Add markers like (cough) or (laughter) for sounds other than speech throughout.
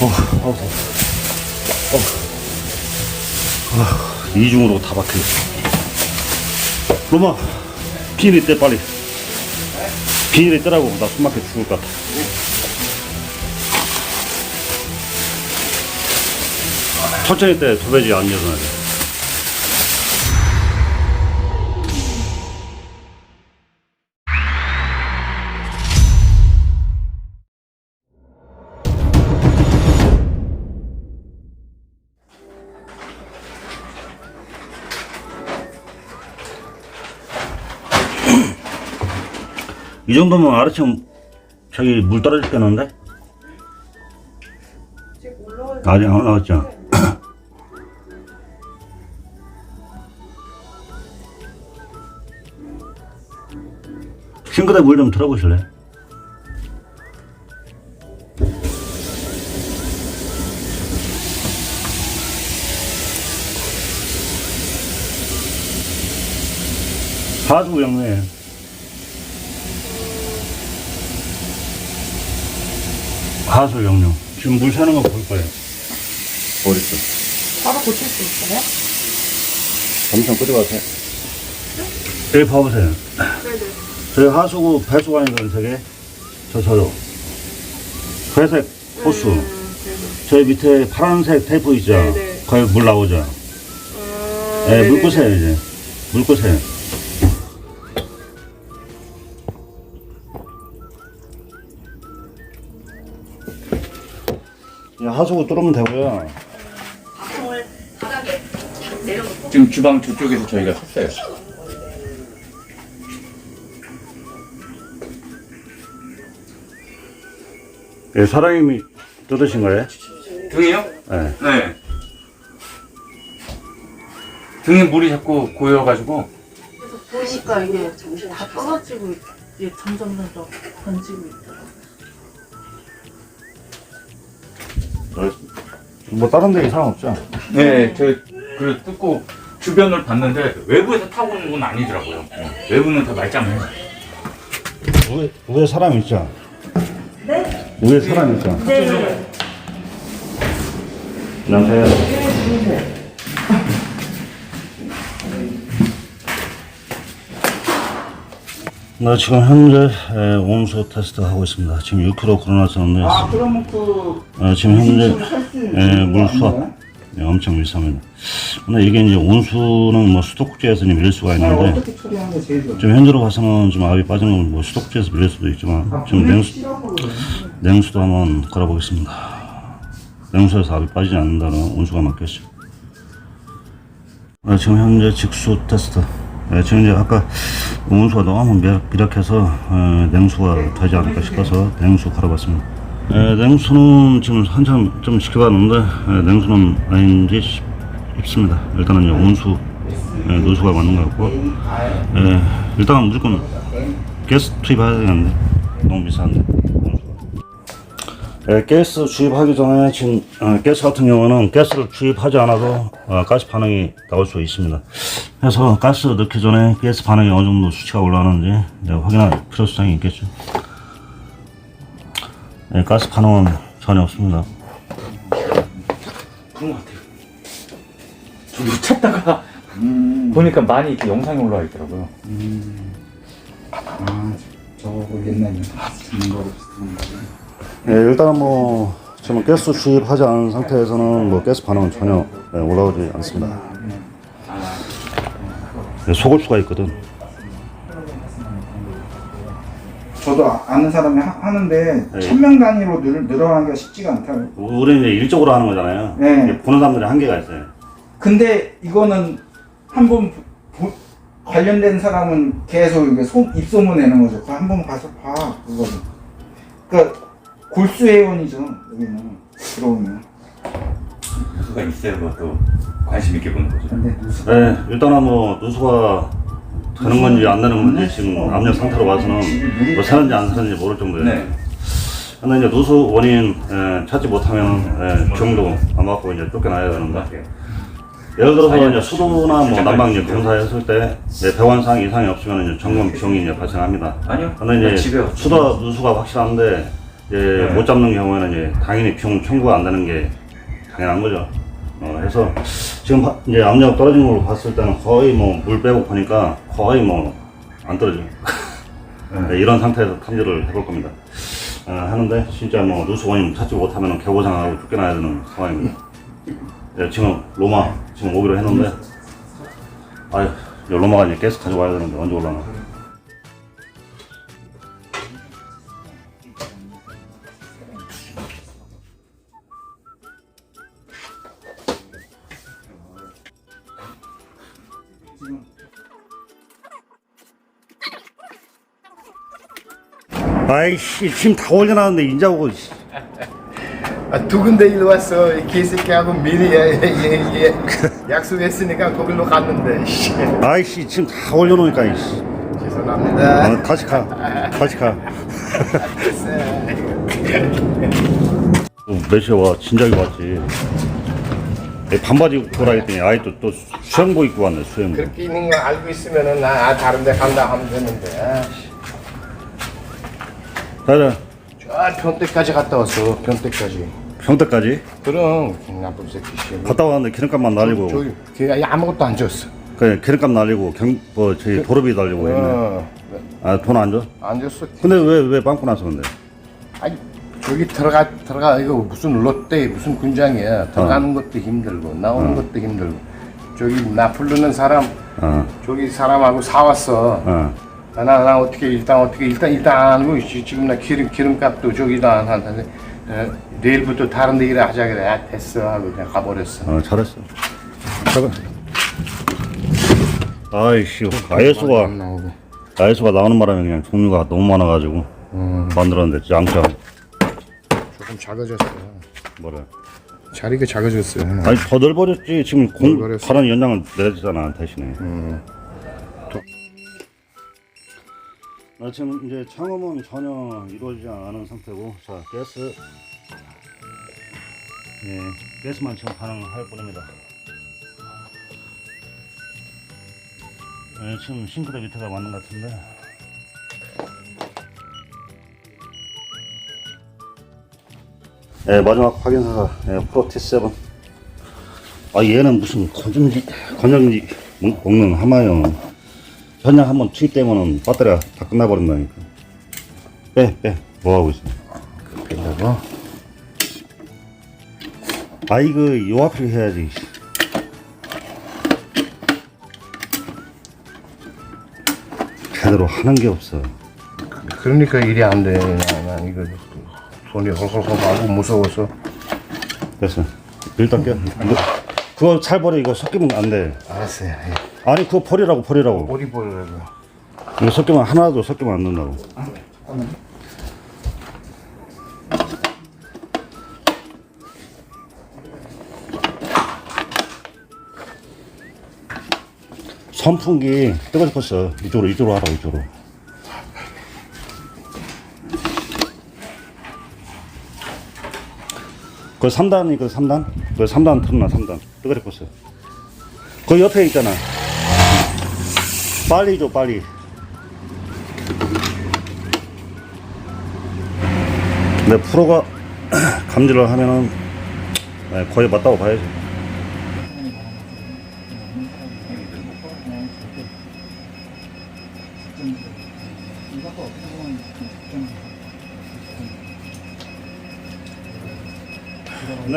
어, 더워. 어. 아, 이중으로 다 박혀있어. 로마, 비닐이 떼, 빨리. 비닐이 떼라고. 나 숨 막혀 죽을 것 같아. 천천히 떼, 도배지 안 일어나게. 이 정도면 아래층 저기 물 떨어질 때는데? 아직 안 올라왔죠? (coughs) 싱크대 물 좀 틀어보실래? 하수 영네 하수 영료 지금 물 새는 거 볼 거예요. 어딨어? 바로 고칠 수 있어요? 잠시만 끄져가세요. 여기 봐보세요. 네네. 저희 하수구 배수관이거든 저게. 저 저요 회색 호수. 네네. 저희 밑에 파란색 테이프 있죠? 네네. 거기 물 나오죠? 아, 네, 물. 끄세요 이제. 물 끄세요 하수구 뚫으면 되고요 방송을 바닥에 탁 내려놓고 지금 주방 저쪽에서 저희가 샀어요. 예, 사장님이 뜯으신 거예요? 등이요? 네. 네. 등에 물이 자꾸 고여가지고 그래서 보니까 이게 다 떨어지고 이게 점점 점점 번지고 있더 뭐 다른 데 이상 없죠? 네, 저 그 뜯고 주변을 봤는데 외부에서 타고 오는 건 아니더라고요. 네. 외부는 다 말짱해요. 위에, 위에 사람 있죠? 네? 위에 사람 있죠? 네. 안녕하세요. 나 지금 현재 에, 온수 테스트 하고 있습니다. 지금 6kg 걸어놨었는데 아 그러면 그 어, 지금 현재 예, 물 수압 예, 엄청 비쌉니다. 근데 이게 이제 온수는 뭐 수도꼭지에서 이제 밀릴 수가 있는데 어떻게 처리하는 게 제일 좋아요? 지금 현재로 봐서는 좀 압이 빠진 건 뭐 수도꼭지에서 밀릴 수도 있지만 지금 냉수 냉수도 한번 걸어보겠습니다. 냉수에서 압이 빠지지 않는다는 온수가 맞겠죠. 아, 지금 현재 직수 테스트. 예, 지금 이제 아까 온수가 너무 미약, 미약해서 어, 냉수가 되지 않을까 싶어서 냉수 걸어봤습니다. 예, 냉수는 지금 한참 좀 지켜봤는데 예, 냉수는 아닌지 싶- 싶습니다. 일단은 이제 온수 예, 노수가 맞는 것 같고 예, 일단은 무조건 가스 투입해야 되겠는데 너무 비싼데 예, 가스 주입하기 전에 지금 어, 가스 같은 경우는 가스를 주입하지 않아도 어, 가스 반응이 나올 수 있습니다. 그래서 가스 넣기 전에 가스 반응이 어느 정도 수치가 올라가는지 예, 확인할 필요성이 있겠죠. 예, 가스 반응은 전혀 없습니다. 그런 것 같아요. 저도 찾다가 보니까 많이 이렇게 영상이 올라와 있더라고요. 아 저거 옛날에 주는 거로 비슷한 거 예, 일단 뭐 지금 가스 주입하지 않은 상태에서는 뭐 가스 반응은 전혀 예, 올라오지 않습니다. 예, 속을 수가 있거든. 저도 아- 아는 사람이 하, 하는데 네. 천 명 단위로 늘, 늘어나기가 쉽지가 않다고 우리는 이제 일적으로 하는 거잖아요. 네. 이게 보는 사람들이 한계가 있어요. 근데 이거는 한 번 관련된 사람은 계속 이게 소, 입소문 내는 거죠 한 번 가서 봐 그거는 그러니까 골수 회원이죠 여기는 들어오면 누가 있어야 또 관심 있게 보는 거죠. 근데 무슨 네, 일단은 뭐 누수가 되는 건지 안 되는 건지 지금 압력 상태로 봐서는 뭐 새는지 안 새는지 모를 정도예요. 네. 근데 이제 누수 원인 예, 찾지 못하면 예, 경도 안 받고 이제 쫓겨나야 되는데 예를 들어서 이제 수도나 뭐 난방 이제 공사했을 때 네, 배관상 이상이 없으면 이제 점검 비용이 이제 발생합니다. 아니요. 근데 나 이제. 수도 누수가 확실한데 예, 못 잡는 경우에는 이제 당연히 비용 청구가 안 되는 게 당연한 거죠. 어, 해서 지금 하- 이제 압력 떨어진 걸로 봤을 때는 거의 뭐 물 빼고 보니까 거의 뭐 안 떨어져요. (laughs) 네, 이런 상태에서 탐지를 해볼 겁니다. 어, 하는데 진짜 뭐 누수 원인 찾지 못하면 개고생하고 쫓겨나야 되는 상황입니다. 네, 지금 로마 지금 오기로 했는데 아유 이 로마가 이제 가스 가져와야 되는데 언제 올라나? 아이씨 지금 다 올려놨는데 인자 오고 씨. 아, 두 군데 일로 왔어. 이 개새끼하고 미리 예, 예, 예. 약속했으니까 거길로 갔는데. 씨. 아이씨 지금 다 올려놓으니까 이씨. 죄송합니다. 어, 다시 가 다시 가 어, 몇 시에 와 진작에 왔지 내 반바지 입고 오라 했더니 아이 또, 또 수영복 입고 왔네 수영복 그렇게 있는 거 알고 있으면은 나 아, 다른 데 간다 하면 되는데. 아, 씨. 자자 저 평택까지 갔다 왔어. 평택까지. 평택까지 그럼 나쁜 새끼 씨. 갔다 왔는데 기름값만 날리고 저기 걔가 아무것도 안 줬어. 그래 기름값 날리고 경, 뭐 저희 도로비 날리고 했네 어, 아돈 안 줘? 안 줬어. 근데 왜왜 빵꾸 나서 근데 아니 저기 들어가 들어가 이거 무슨 롯데 무슨 군장이야 들어가는 것도 힘들고 나오는 것도 힘들고 저기 나 부르는 사람 어, 저기 사람하고 사왔어 어. 아, 나, 나 어떻게 일단 어떻게 일단 일단 지- 지금 나 기름 기름값도 저기다 안 하는데 어, 내일부터 다른 데 일을 하자 그래 아, 됐어 하고 그냥 가버렸어 어, 잘했어. 잠깐. 아이씨, 안 나오고 아이스가 나오는 바람에 그냥 종류가 너무 많아가지고, 만들었는데, 짱짱. 조금 작아졌어 뭐래. 자리가 작아졌어 아니, 더 넓어졌지. 지금 공, 넓어졌어. 다른 연장을 내주잖아, 대신에. 나 지금 이제 창업은 전혀 이루어지지 않은 상태고, 자, 가스. 예, 가스만 지금 반응할 뿐입니다. 예, 지금 싱크대 밑에가 맞는 것 같은데. 예, 마지막 확인사가 예, 프로티7. 아, 얘는 무슨 건전지, 건전지 먹- 먹는 하마요. 전장 한번 투입되면은 배터리가 다 끝나버린다니까. 빼, 빼. 뭐 하고 있어? 빼려고 아, 이거 요 앞에 해야지. 제대로 하는 게 없어. 그러니까 일이 안 돼 난, 난 이거 손이 헐헐헐 하고 무서워서 됐어. 일단 껴. 이거, 그거 살버려 이거 섞이면 안 돼. 알았어요 예. 아니 그거 버리라고 버리라고. 머리 보려고 이거 섞이면 하나도 섞이면 안 된다고. 선풍기 뜨거 죽었어. 이쪽으로 이쪽으로 하라고 이쪽으로. 그 3단 이거 3단? 그 3단 틀어놔 3단. 뜨거 죽었어. 그 옆에 있잖아. 빨리 줘 빨리. 근데 프로가 (clears throat) 감지를 하면은 네, 거의 맞다고 봐야지.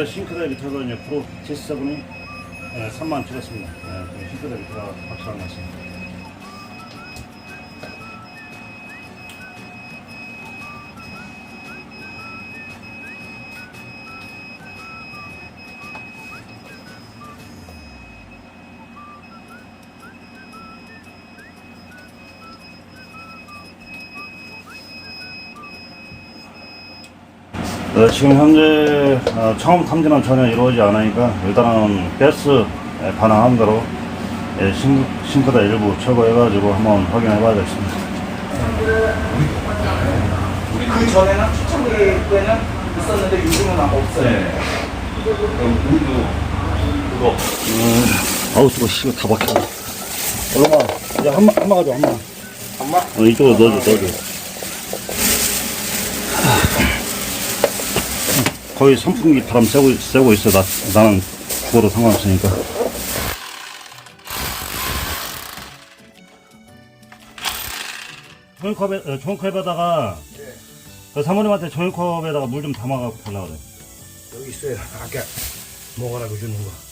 네, 싱크대 이제 프로 T7이 3만 찍었습니다. 네, 그 싱크대 밑에가 확실한 것 같습니다. 네, 지금 현재 어, 처음 탐지는 전혀 이루어지지 않으니까 일단은 가스 예, 반응한 대로 예, 싱, 싱크대 일부 철거해가지고 한번 확인해 봐야겠습니다. 그 전에는 초창기 때는 있었는데 요즘은 아마 없어요. 우리도 그거 아우 수고 씨가 다 박혀. 얼른 와. 이제 한 마 한마 가져 한마. 엄마 어, 이쪽으로 넣어줘 넣어줘. 거의 선풍기 바람 쐬고, 쐬고 있어. 나, 나는 죽어도 상관없으니까. 종이컵에, 어, 종이컵에다가, 그 사모님한테 종이컵에다가 물 좀 담아갖고 달라 그래. 여기 있어요. 아까 먹으라고 주는 거.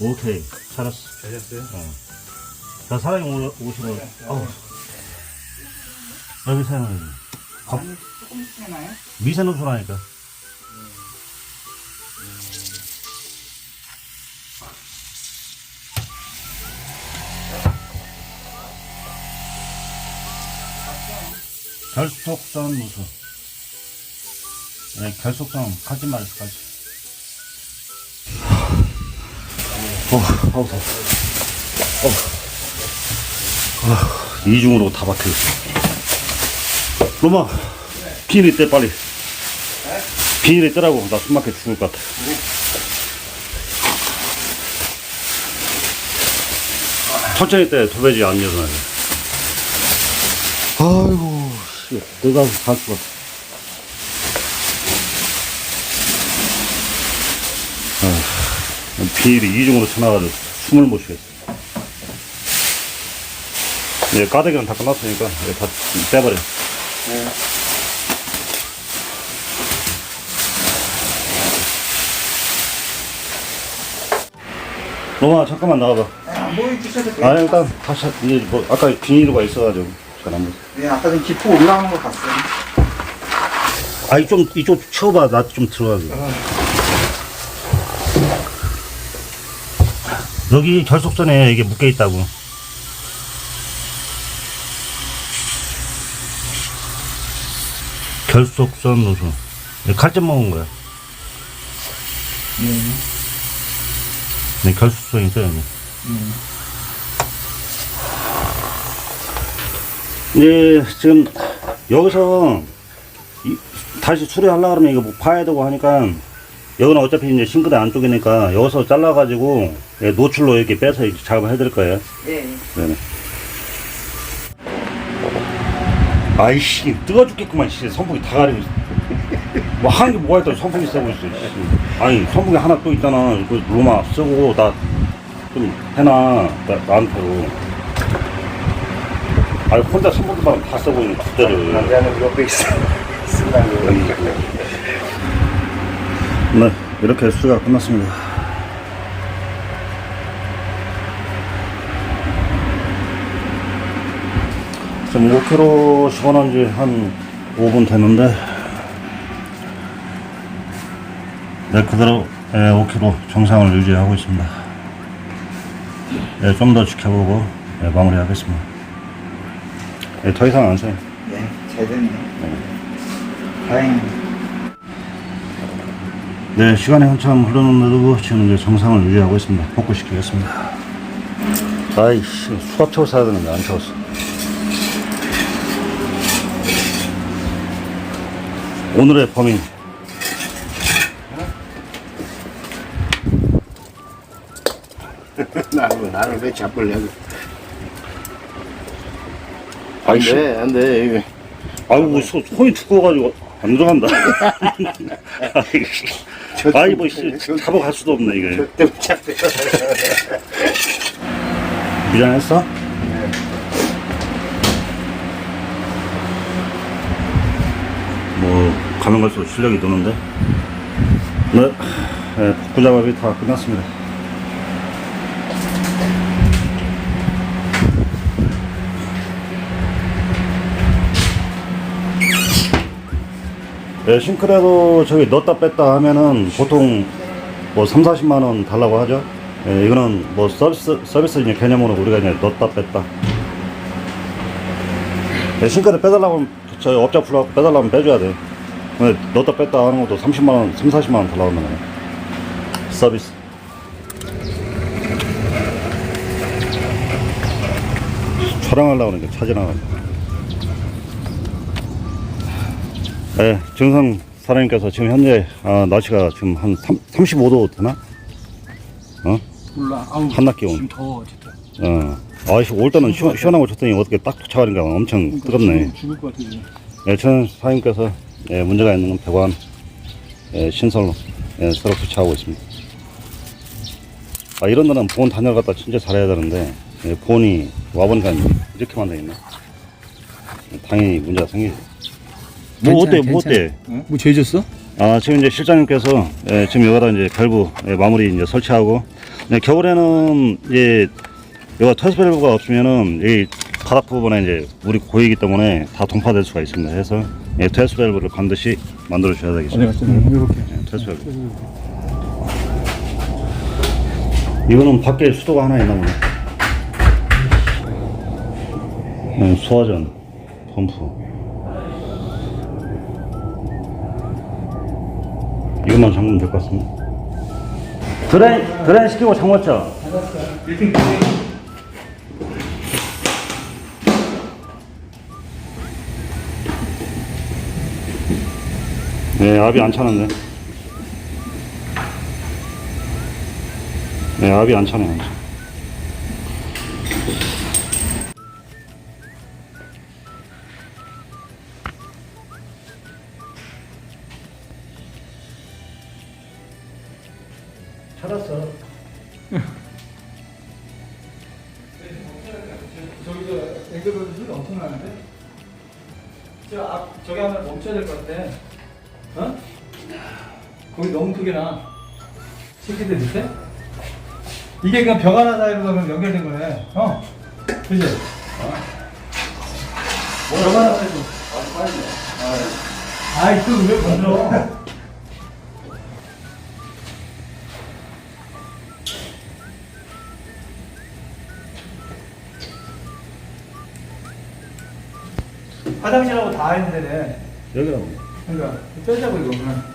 오케이. 잘했어. 잘했어요? 자, 사장님 오. 어우. 여기 사장님. 밥, 조금 쓰나요? 미세 노출하니까. 결속선 누수. 네, 결속선 가지 말았어, 가지. 어, 아우, 더워. 어. 아, 이중으로 다 박혀있어. 로마, 비닐이 떼, 빨리. 비닐이 떼라고. 나 숨막혀 죽을 것 같아. 천천히 떼, 도배지 안 일어나게. 아이고, 씨, 내가 갈 수가. 아, 비닐이 이중으로 쳐나가지고 숨을 못 쉬겠어. 이제 가닥이는 다 끝났으니까 이제 다 떼버려. 로마 잠깐만 나와봐. 돼요. 아 일단 다시 하- 이제 뭐 아까 비닐로가 있어가지고 잘안 보여. 네, 아까 전 기포 올라오는 거 봤어요. 아 이쪽 이쪽 치워봐 나 좀 들어가게. 여기 결속선에 이게 묶여 있다고. 결속선 노수. 칼집 먹은 거야. 네, 결속선 있어요. 여기. 네, 지금 여기서 이- 다시 수리하려고 그러면 이거 뭐 파야 되고 하니까 여기는 어차피 이제 싱크대 안쪽이니까 여기서 잘라가지고 예, 노출로 이렇게 빼서 이렇게 작업을 해드릴 거예요. 네. 네네. 아이씨, 뜨거 죽겠구만, 씨. 선풍기 다 가리고 있어. 뭐, 하는 게 뭐가 있다고 선풍기 쓰고 있어, 씨. 아니, 선풍기 하나 또 있잖아. 그 로마 쓰고, 나, 좀 해놔. 나, 나한테로. 아니, 혼자 선풍기 바람 다 쓰고 있는 그대를. 남자는 옆에 있어. (laughs) 쓰려고. 네, 이렇게 수리가 끝났습니다. 지금 5kg 시원한 지한 5분 됐는데, 네, 그대로 5kg 정상을 유지하고 있습니다. 네, 좀 더 지켜보고 네, 마무리하겠습니다. 네, 더 이상 안 써요. 네, 잘 됐네요. 다행이네요. 네, 시간이 한참 흘렀는데도 지금 이제 정상을 유지하고 있습니다. 복구시키겠습니다. 아이씨, 수압 채워 사야 되는데 안 채웠어. 오늘의 범인. (laughs) 나는 나는 왜 잡으려고? 아이씨, 안돼 안 돼 이거. 아이고, 손이 두꺼워가지고 안 들어간다. (laughs) (laughs) 아이씨. 아이, 뭐, 씨, 잡아 갈 수도 없네, 이게. 저 때문에 잡혀. 미안했어? 뭐 가면 갈수록 실력이 느는데 네, 네 복구 작업이 다 끝났습니다 네, 싱크대도 저기 넣었다 뺐다 하면은 보통 뭐 3, 40만 원 달라고 하죠. 예, 이거는 뭐 서비스, 서비스 이제 개념으로 우리가 이제 넣었다 뺐다. 예, 싱크대 빼달라고 하면 저희 업자 불러갖고 빼달라고 하면 빼줘야 돼. 근데 넣었다 뺐다 하는 것도 30만 원, 3, 40만 원 달라고 거예요. 서비스. 촬영하려고 하니까 찾아나가지고. 네, 정상 사장님께서 지금 현재 아, 날씨가 지금 한 3, 35도 되나? 어? 몰라. 아우. 한낮 기온. 지금 더워 진짜. 어. 아이씨 올 때는 시원, 시원하고 좋더니 어떻게 딱 도착하니까 엄청 뜨겁네. 죽을 것 지금. 예, 저는 사장님께서 예, 문제가 있는 건 배관 예, 신설로 예, 새로 교체하고 있습니다. 아, 이런 데는 보온 단열 갖다 진짜 잘해야 되는데 예, 보온이 와보니까 이렇게만 돼 있네. 예, 당연히 문제가 생기죠. 뭐 어때? 뭐. 어때? 뭐 죄졌어? 아, 지금 이제 실장님께서 예, 지금 여기다 이제 밸브 예, 마무리 이제 설치하고 네, 겨울에는 이제 여기 터스 밸브가 없으면은 이 바닥 부분에 이제 물이 고이기 때문에 다 동파될 수가 있습니다. 그래서 예, 터스 밸브를 반드시 만들어 줘야 되겠습니다. 갔어? 이렇게. 예, 터스 밸브. 이거는 밖에 수도가 하나 있나 보네. 예, 소화전 펌프. 이것만 잠그면 될 것 같습니다. 드라이, 드라이 시키고 잠궜죠? 네, 압이 안 차는데. 네, 압이 안 차네. 안 어? 거기 너무 크게 나. 새끼들 밑에? 이게 그냥 벽 하나 사이로 그냥 연결된 거네. 어? 그지? 어? 벽 하나 사이로. 아이, 그왜 건져? 화장실하고 다 있는데, 여기라고. 그러니까 빼자고 이거 그냥.